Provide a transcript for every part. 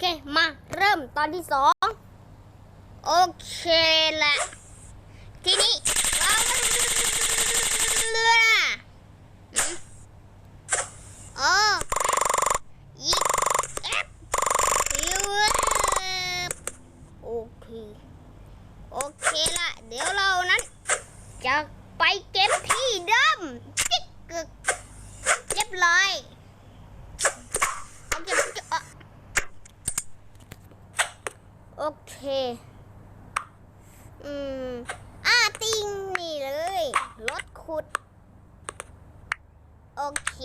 เค มาเริ่มตอนที่สอง โอเคละ ทีนี้เราเรือนะอืมเออยิบแอปยูเอฟโอเค โอเคละเดี๋ยวเรานั้น จะไปเก็บที่เดิมจิ๊กกึกเรียบร้อยเอาเก็บเอ่อโอ เค อืมอ่าติงนี่เลยรถขุด โอเค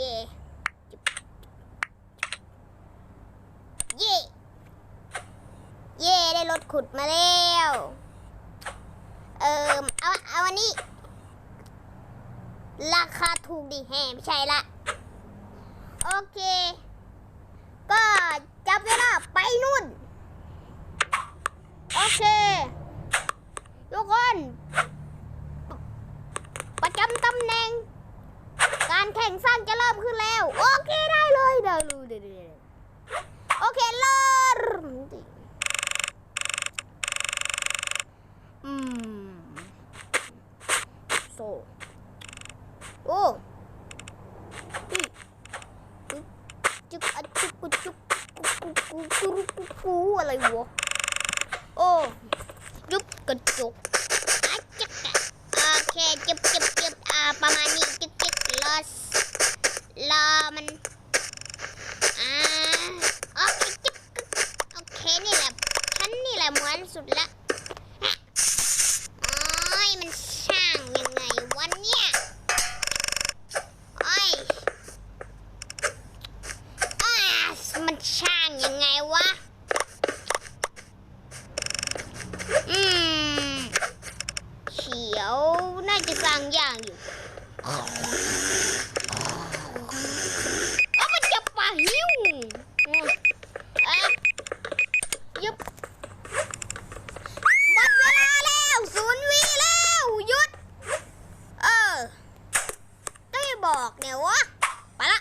เย่ เย่ได้รถขุดมาแล้ว เอิมเอาเอาอันนี้ ราคาถูกดีแฮไม่ใช่ละ โอเค ก็จับเวลาไปนู่น โอเค ทุกคน ประจำตำแหน่ง การแข่งสร้างจะเริ่มขึ้นแล้ว โอเคได้เลยเดี๋ยวดูเดี๋ยวเดี๋ยวโอเคเริ่มอืมโซโอ้อุ๊ยอุ๊ยจุกอจุกกุจุกกุกุกุกุกุกุอะไรวะโอ้จุกกระจกอะจักอะโอเคจุบจุบจุบอ่าประมาณนี้จุกจุกรอสรอมันอ่าโอเคจุกกึกโอเคนี่แหละฉันนี่แหละเหมือน สุดละโอ้ยมันช่างยังไงวันเนี้ยโอ้ยอ้ามันช่างยังไงวะ อืมเขียวน่าจะสร้างอย่างอยู่เอามันจะปะหิวอืมเอ๊ะยุบ หมดเวลาแล้วศูนย์วีแล้วหยุด เออก็ไม่บอกเนี่ยวะไปละ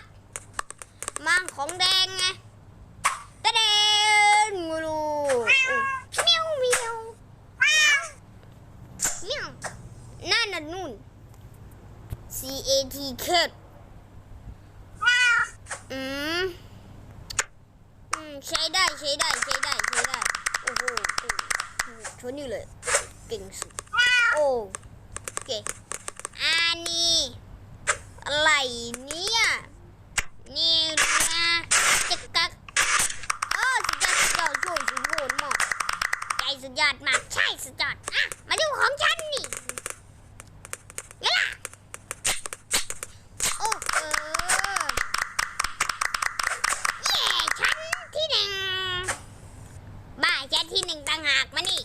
มา ของแดงไงตะเดนงูรูเมียวเมียวเมียวนั่นน่ะนู่น C A T เคดอืมอืมใช้ได้ใช้ได้ใช้ได้ใช้ได้ โอ้โหชนอยู่เลย เก่งสุด โอ้เก่งอันนี้อะไรเนี่ย ยอดมากใช่สุดยอดอะมาดูของฉันนี่นี่ล่ะโอ้โหเย่ฉันที่หนึ่งบ้าฉันที่หนึ่งต่างหากมานี่